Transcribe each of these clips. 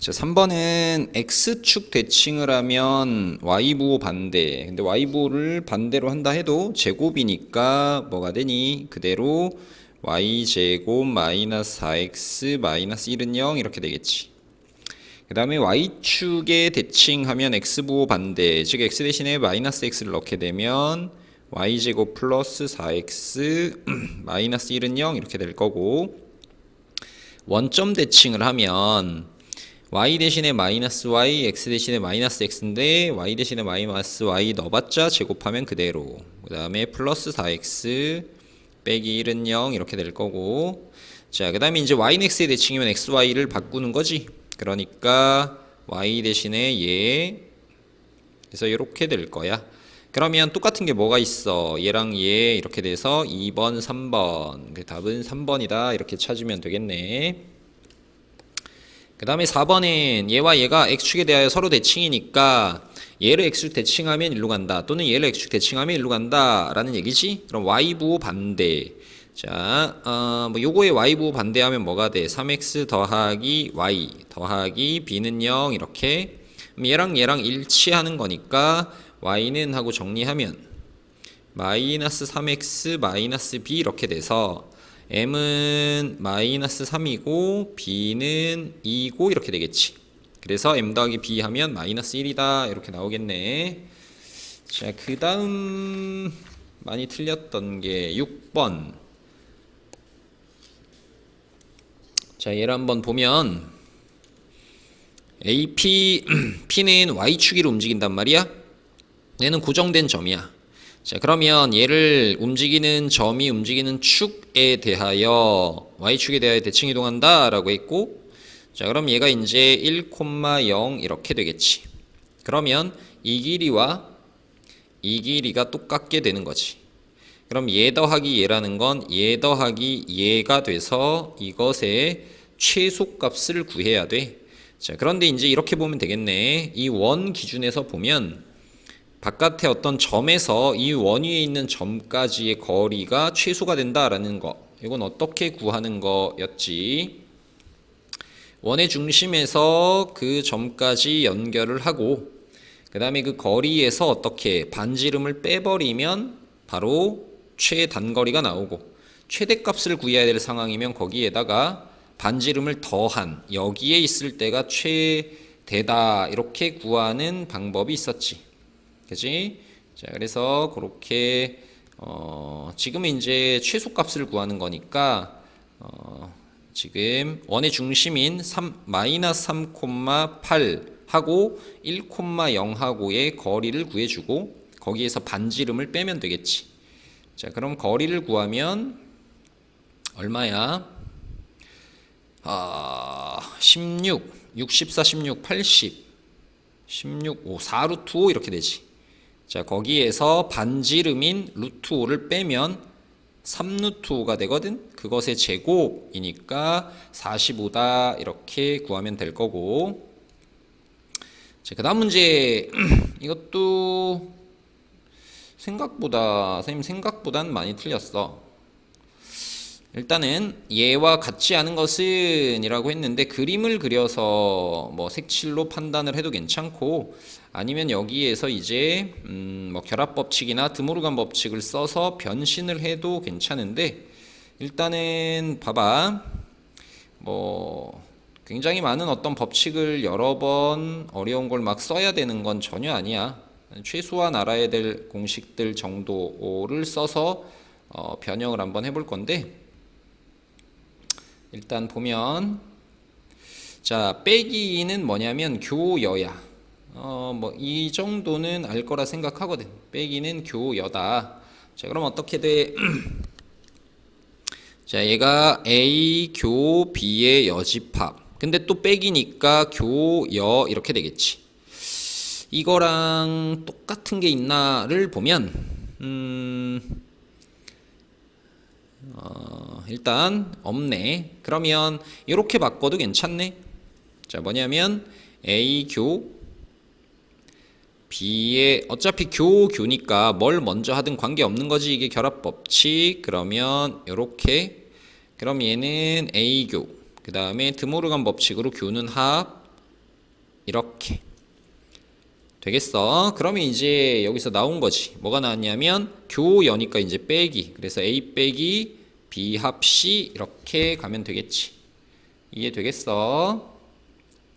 자, 3번은 x축 대칭을 하면 y부호 반대. 근데 y부호를 반대로 한다 해도 제곱이니까 뭐가 되니? 그대로 y제곱 마이너스 4x 마이너스 1은 0 이렇게 되겠지. 그 다음에 y축에 대칭하면 x부호 반대. 즉 x 대신에 마이너스 x를 넣게 되면 y제곱 플러스 4x 마이너스 1은 0 이렇게 될 거고 원점 대칭을 하면 y 대신에 마이너스 y, x 대신에 마이너스 x인데 y 대신에 마이너스 y 넣어봤자 제곱하면 그대로. 그 다음에 플러스 4x 빼기 1은 0 이렇게 될 거고. 자 그 다음에 이제 y는 x의 대칭이면 x, y를 바꾸는 거지. 그러니까 y 대신에 얘. 그래서 이렇게 될 거야. 그러면 똑같은 게 뭐가 있어? 얘랑 얘 이렇게 돼서 2번 3번. 그 답은 3번이다. 이렇게 찾으면 되겠네 그 다음에 4번은 얘와 얘가 x축에 대하여 서로 대칭이니까 얘를 x축 대칭하면 일로 간다 또는 얘를 x축 대칭하면 일로 간다 라는 얘기지? 그럼 y부호 반대. 자, 어, 뭐 요거에 y부호 반대하면 뭐가 돼? 3x 더하기 y 더하기 b는 0 이렇게. 얘랑 얘랑 일치하는 거니까 y는 하고 정리하면 마이너스 3x 마이너스 b 이렇게 돼서 m은 마이너스 3이고 b는 2고 이렇게 되겠지. 그래서 m 더하기 b 하면 마이너스 1이다 이렇게 나오겠네. 자, 그 다음 많이 틀렸던 게 6번. 자, 얘를 한번 보면 AP, P는 Y축으로 움직인단 말이야. 얘는 고정된 점이야. 자, 그러면 얘를 움직이는 점이 움직이는 축에 대하여 y축에 대하여 대칭 이동한다라고 했고 자, 그럼 얘가 이제 1,0 이렇게 되겠지. 그러면 이 길이와 이 길이가 똑같게 되는 거지. 그럼 얘 더하기 얘라는 건 얘 더하기 얘가 돼서 이것의 최소값을 구해야 돼. 자, 그런데 이제 이렇게 보면 되겠네. 이 원 기준에서 보면 바깥의 어떤 점에서 이 원 위에 있는 점까지의 거리가 최소가 된다라는 거. 이건 어떻게 구하는 거였지? 원의 중심에서 그 점까지 연결을 하고 그 다음에 그 거리에서 어떻게 반지름을 빼버리면 바로 최단거리가 나오고 최대값을 구해야 될 상황이면 거기에다가 반지름을 더한 여기에 있을 때가 최대다 이렇게 구하는 방법이 있었지. 그지? 자, 그래서 그렇게 어, 지금은 이제 최소값을 구하는 거니까 어, 지금 원의 중심인 3 마이너스 3,8 하고 1,0 하고의 거리를 구해주고 거기에서 반지름을 빼면 되겠지. 자, 그럼 거리를 구하면 얼마야? 아, 16, 64, 16, 80, 16, 5, 4루트 5 이렇게 되지. 자, 거기에서 반지름인 루트 5를 빼면 3루트 5가 되거든. 그것의 제곱이니까 45다 이렇게 구하면 될 거고. 자, 그다음 문제 이것도 생각보다 선생님 생각보단 많이 틀렸어. 일단은 얘와 같지 않은 것은 이라고 했는데 그림을 그려서 뭐 색칠로 판단을 해도 괜찮고 아니면 여기에서 이제 음뭐 결합 법칙이나 드모르간 법칙을 써서 변신을 해도 괜찮은데 일단은 봐봐. 뭐 굉장히 많은 어떤 법칙을 여러 번 어려운 걸 막 써야 되는 건 전혀 아니야. 최소한 알아야 될 공식들 정도를 써서 어 변형을 한번 해볼 건데 일단 보면 자 빼기는 뭐냐면 교여야. 어 뭐 이 정도는 알 거라 생각하거든. 빼기는 교여다. 자 그럼 어떻게 돼? 자 얘가 A 교 B의 여집합. 근데 또 빼기니까 교여 이렇게 되겠지. 이거랑 똑같은 게 있나를 보면 음 어, 일단 없네. 그러면 이렇게 바꿔도 괜찮네. 자, 뭐냐면 A 교 B의 어차피 교 교니까 뭘 먼저 하든 관계 없는 거지. 이게 결합 법칙. 그러면 이렇게 그럼 얘는 A 교. 그 다음에 드모르간 법칙으로 교는 합 이렇게 되겠어. 그러면 이제 여기서 나온 거지. 뭐가 나왔냐면 교여니까 이제 빼기. 그래서 A 빼기 C 이렇게 가면 되겠지. 이해되겠어?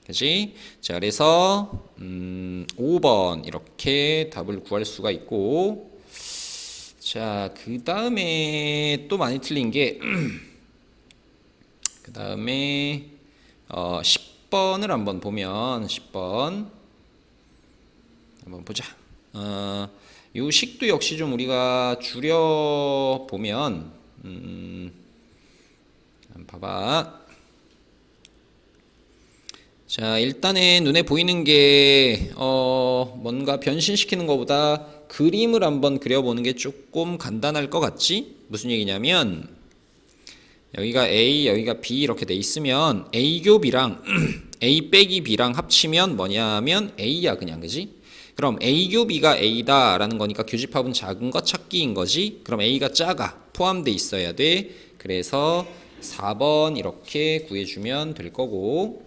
그지? 자, 그래서 음, 5번 이렇게 답을 구할 수가 있고 자, 그 다음에 또 많이 틀린 게 그 다음에 어, 10번을 한번 보면 10번 한번 보자. 어, 요 식도 역시 좀 우리가 줄여 보면 음, 봐봐. 자, 일단은 눈에 보이는 게, 어, 뭔가 변신시키는 것보다 그림을 한번 그려보는 게 조금 간단할 것 같지? 무슨 얘기냐면, 여기가 A, 여기가 B 이렇게 돼 있으면 A교 B랑 A 빼기 B랑 합치면 뭐냐 하면 A야, 그냥, 그지? 그럼 A교 B가 A다 라는 거니까 교집합은 작은 거 찾기인 거지? 그럼 A가 작아. 포함돼 있어야 돼. 그래서 4번 이렇게 구해주면 될 거고,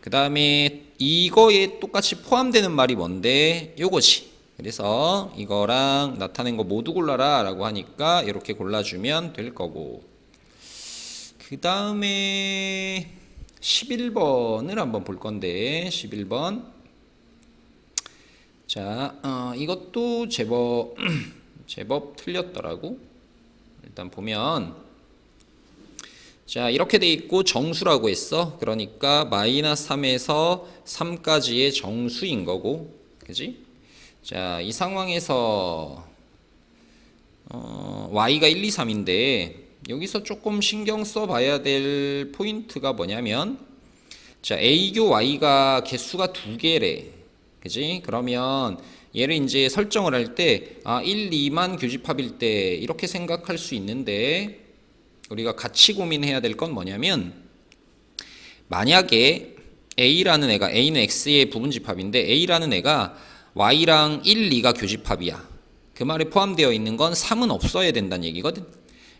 그 다음에 이거에 똑같이 포함되는 말이 뭔데? 요거지. 그래서 이거랑 나타낸 거 모두 골라라 라고 하니까 이렇게 골라주면 될 거고. 그 다음에 11번을 한번 볼 건데, 11번. 자, 어, 이것도 제법, 제법 틀렸더라고. 일단 보면, 자, 이렇게 돼 있고 정수라고 했어. 그러니까 마이너스 3에서 3까지의 정수인 거고. 그지? 자, 이 상황에서 어, y가 1, 2, 3인데 여기서 조금 신경 써 봐야 될 포인트가 뭐냐면 자, a교 y가 개수가 두 개래. 그지? 그러면 얘를 이제 설정을 할 때 아, 1, 2만 교집합일 때 이렇게 생각할 수 있는데 우리가 같이 고민해야 될 건 뭐냐면 만약에 A라는 애가 A는 X의 부분집합인데 A라는 애가 Y랑 1, 2가 교집합이야. 그 말에 포함되어 있는 건 3은 없어야 된다는 얘기거든.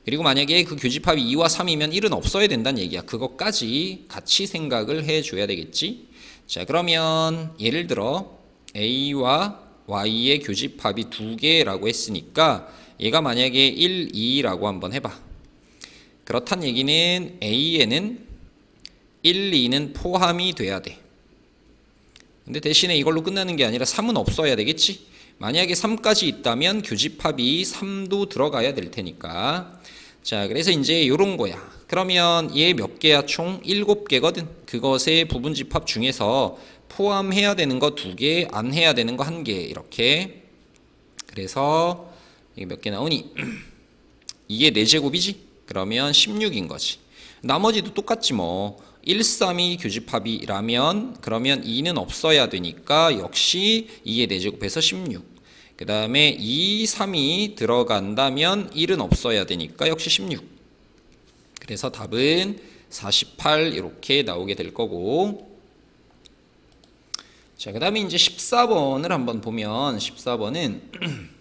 그리고 만약에 그 교집합이 2와 3이면 1은 없어야 된다는 얘기야. 그것까지 같이 생각을 해줘야 되겠지. 자, 그러면 예를 들어 A와 Y의 교집합이 두 개라고 했으니까 얘가 만약에 1, 2라고 한번 해봐. 그렇단 얘기는 A에는 1, 2는 포함이 돼야 돼. 근데 대신에 이걸로 끝나는 게 아니라 3은 없어야 되겠지? 만약에 3까지 있다면 교집합이 3도 들어가야 될 테니까. 자, 그래서 이제 이런 거야. 그러면 얘 몇 개야? 총 7개거든. 그것의 부분 집합 중에서 포함해야 되는 거 2개, 안 해야 되는 거 1개. 이렇게. 그래서 이게 몇 개 나오니? 이게 4제곱이지? 그러면 16인 거지. 나머지도 똑같지 뭐. 1, 3이 교집합이라면 그러면 2는 없어야 되니까 역시 2의 4제곱해서 16. 그 다음에 2, 3이 들어간다면 1은 없어야 되니까 역시 16. 그래서 답은 48 이렇게 나오게 될 거고 자, 그 다음에 이제 14번을 한번 보면 14번은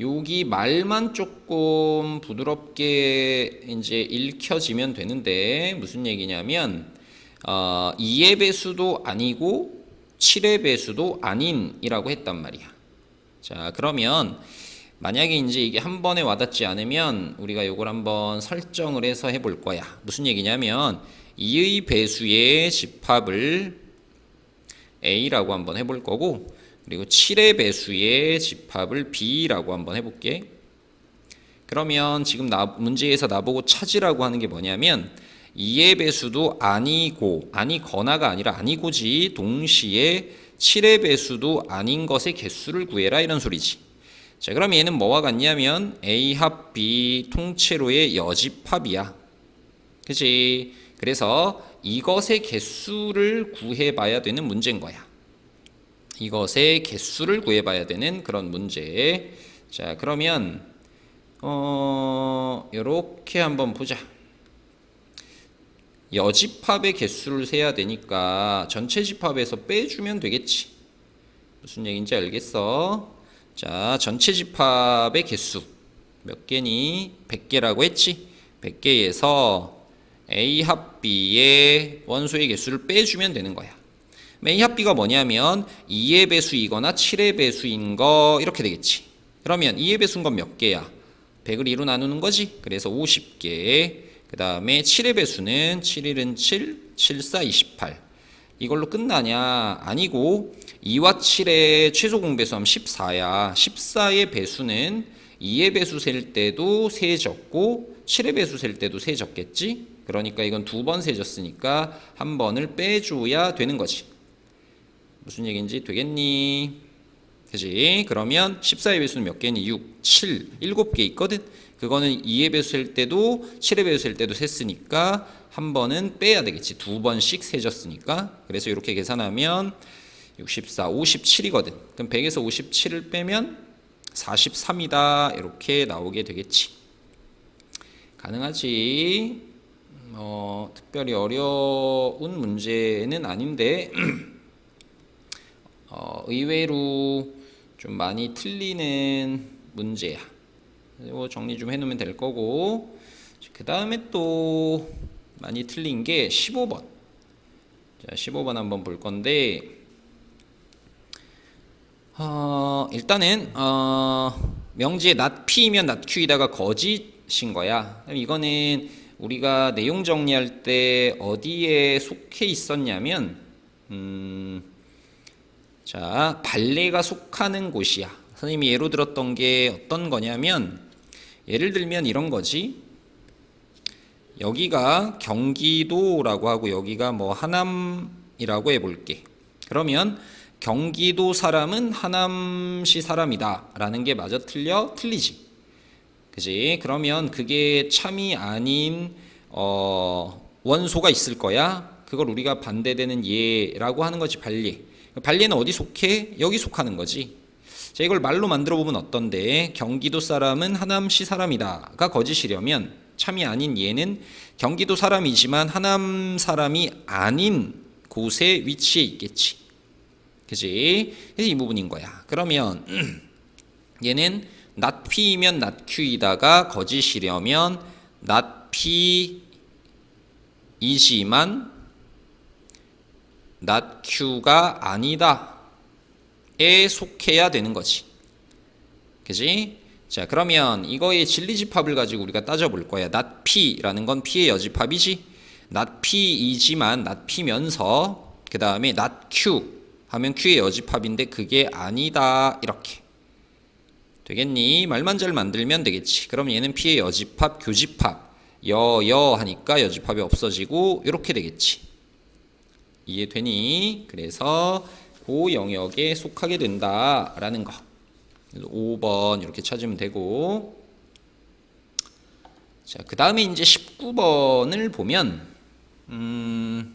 여기 말만 조금 부드럽게 이제 읽혀지면 되는데 무슨 얘기냐면 어, 2의 배수도 아니고 7의 배수도 아닌이라고 했단 말이야. 자 그러면 만약에 이제 이게 한 번에 와닿지 않으면 우리가 이걸 한번 설정을 해서 해볼 거야. 무슨 얘기냐면 2의 배수의 집합을 A라고 한번 해볼 거고 그리고 7의 배수의 집합을 B라고 한번 해볼게. 그러면 지금 나, 문제에서 나보고 찾으라고 하는 게 뭐냐면 2의 배수도 아니고 아니거나가 아니라 아니고지 동시에 7의 배수도 아닌 것의 개수를 구해라 이런 소리지. 자, 그럼 얘는 뭐와 같냐면 A 합 B 통째로의 여집합이야. 그치? 그래서 이것의 개수를 구해봐야 되는 문제인 거야. 이것의 개수를 구해봐야 되는 그런 문제. 자, 그러면 어, 요렇게 한번 보자. 여집합의 개수를 세야 되니까 전체 집합에서 빼주면 되겠지. 무슨 얘기인지 알겠어? 자, 전체 집합의 개수 몇 개니? 100개라고 했지? 100개에서 A 합 B의 원소의 개수를 빼주면 되는 거야. A 합 B가 뭐냐면 2의 배수이거나 7의 배수인 거 이렇게 되겠지. 그러면 2의 배수인 건 몇 개야? 100을 2로 나누는 거지. 그래서 50개. 그 다음에 7의 배수는 7일은 7, 7, 4, 28. 이걸로 끝나냐? 아니고 2와 7의 최소 공배수하면 14야. 14의 배수는 2의 배수 셀 때도 세졌고 7의 배수 셀 때도 세졌겠지? 그러니까 이건 두 번 세졌으니까 한 번을 빼줘야 되는 거지. 무슨 얘기인지 되겠니? 그지? 그러면 14의 배수는 몇 개니? 6, 7, 7개 있거든? 그거는 2의 배수 셀 때도 7의 배수 셀 때도 셌으니까 한 번은 빼야 되겠지. 두 번씩 세졌으니까. 그래서 이렇게 계산하면 64, 57이거든. 그럼 100에서 57을 빼면 43이다. 이렇게 나오게 되겠지. 가능하지. 어, 특별히 어려운 문제는 아닌데 어, 의외로 좀 많이 틀리는 문제야. 이거 정리 좀 해놓으면 될 거고 그 다음에 또 많이 틀린 게 15번. 자, 15번 한번 볼 건데 어, 일단은 어, 명지에 not p이면 not q이다가 거짓인 거야. 이거는 우리가 내용 정리할 때 어디에 속해 있었냐면 음, 자 발레가 속하는 곳이야. 선생님이 예로 들었던 게 어떤 거냐면 예를 들면 이런 거지. 여기가 경기도라고 하고 여기가 뭐 하남이라고 해볼게. 그러면 경기도 사람은 하남시 사람이다라는 게 맞아 틀려 틀리지. 그지? 그러면 그게 참이 아닌 어, 원소가 있을 거야. 그걸 우리가 반대되는 예라고 하는 거지 반례. 반례는 어디 속해? 여기 속하는 거지. 자, 이걸 말로 만들어 보면 어떤데? 경기도 사람은 하남시 사람이다가 거짓이려면 참이 아닌 얘는 경기도 사람이지만 하남 사람이 아닌 곳에 위치해 있겠지. 그지? 그래서 이 부분인 거야. 그러면 얘는 not q이다가 거짓이려면 not q가 아니다 에 속해야 되는 거지. 그지? 자, 그러면 이거의 진리 집합을 가지고 우리가 따져볼 거야. not p라는 건 p의 여집합이지. not p이지만 not p면서 그 다음에 not q 하면 q의 여집합인데 그게 아니다 이렇게 되겠니? 말만 잘 만들면 되겠지. 그럼 얘는 p의 여집합, 교집합 여여 하니까 여집합이 없어지고 이렇게 되겠지. 이해되니? 그래서 그 영역에 속하게 된다라는 거. 5번 이렇게 찾으면 되고. 자, 그 다음에 이제 19번을 보면 음,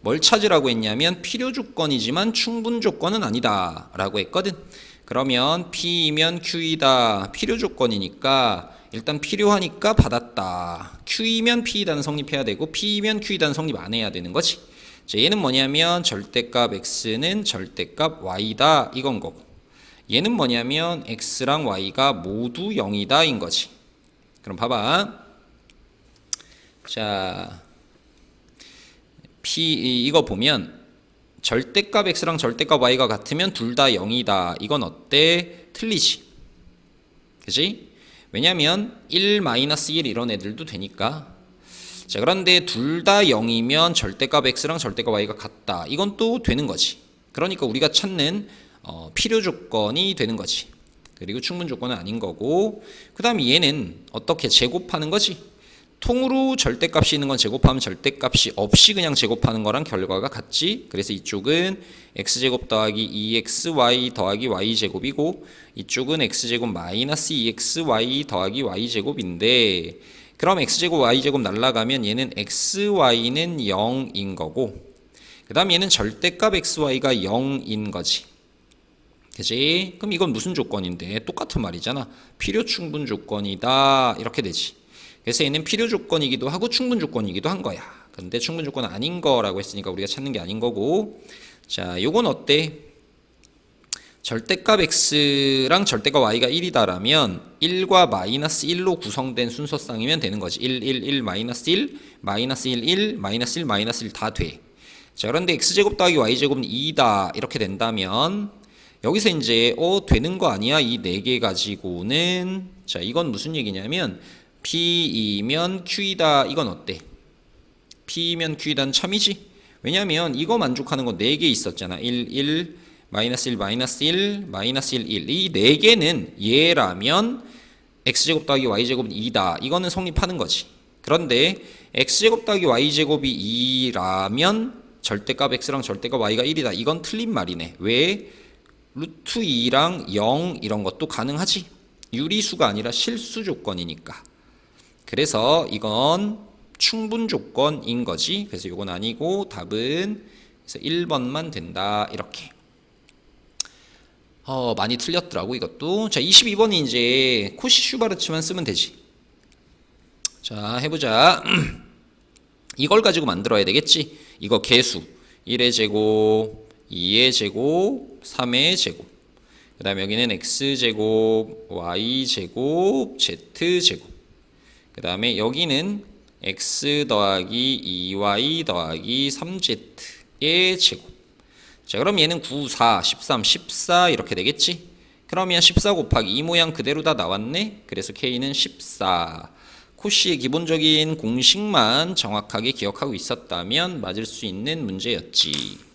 뭘 찾으라고 했냐면 필요 조건이지만 충분 조건은 아니다 라고 했거든. 그러면 P이면 Q이다. 필요 조건이니까 일단 필요하니까 받았다. Q이면 P이다는 성립해야 되고 P이면 Q이다는 성립 안 해야 되는 거지. 자, 얘는 뭐냐면 절대값 X는 절대값 Y다 이건 거고 얘는 뭐냐면 x랑 y가 모두 0이다 인 거지. 그럼 봐봐. 자, p 이거 보면 절대값 x랑 절대값 y가 같으면 둘 다 0이다. 이건 어때? 틀리지. 그지? 왜냐면 1 마이너스 1 이런 애들도 되니까. 자, 그런데 둘 다 0이면 절대값 x랑 절대값 y가 같다. 이건 또 되는 거지. 그러니까 우리가 찾는 어, 필요 조건이 되는 거지. 그리고 충분 조건은 아닌 거고 그 다음에 얘는 어떻게 제곱하는 거지? 통으로 절대값이 있는 건 제곱하면 절대값이 없이 그냥 제곱하는 거랑 결과가 같지. 그래서 이쪽은 x제곱 더하기 2xy 더하기 y제곱이고 이쪽은 x제곱 마이너스 2xy 더하기 y제곱인데 그럼 x제곱 y제곱 날라가면 얘는 xy는 0인 거고 그 다음 얘는 절대값 xy가 0인 거지. 그지? 그럼 이건 무슨 조건인데? 똑같은 말이잖아. 필요 충분 조건이다. 이렇게 되지. 그래서 얘는 필요 조건이기도 하고 충분 조건이기도 한 거야. 근데 충분 조건은 아닌 거라고 했으니까 우리가 찾는 게 아닌 거고. 자, 요건 어때? 절대값 x랑 절대값 y가 1이다라면 1과 마이너스 1로 구성된 순서쌍이면 되는 거지. 1, 1, 1, 마이너스 1, 마이너스 1, 1, 마이너스 1, 마이너스 1 다 돼. 자, 그런데 x제곱 더하기 y제곱은 2다. 이렇게 된다면 여기서 이제 어 되는 거 아니야? 이 네 개 가지고는 자, 이건 무슨 얘기냐면 P이면 Q이다. 이건 어때? P면 Q이다는 참이지. 왜냐면 이거 만족하는 거 네 개 있었잖아. 1, 1, 마이너스 1, 마이너스 1, 마이너스 1, 1. 이 네 개는 얘라면 x제곱 더하기 y제곱은 2다. 이거는 성립하는 거지. 그런데 x제곱 더하기 y제곱이 2라면 절대값 x랑 절대값 y가 1이다. 이건 틀린 말이네. 왜? 루트 2랑 0 이런 것도 가능하지. 유리수가 아니라 실수 조건이니까. 그래서 이건 충분 조건인 거지. 그래서 이건 아니고 답은 그래서 1번만 된다. 이렇게. 어, 많이 틀렸더라고 이것도. 자, 22번이 이제 코시 슈바르츠만 쓰면 되지. 자, 해보자. 이걸 가지고 만들어야 되겠지. 이거 개수. 1의 제곱, 2의 제곱, 3의 제곱. 그 다음에 여기는 x제곱, y제곱, z제곱. 그 다음에 여기는 x 더하기 2y 더하기 3z의 제곱. 자, 그럼 얘는 9, 4, 13, 14 이렇게 되겠지? 그러면 14 곱하기 이 모양 그대로 다 나왔네? 그래서 K는 14. 코시의 기본적인 공식만 정확하게 기억하고 있었다면 맞을 수 있는 문제였지.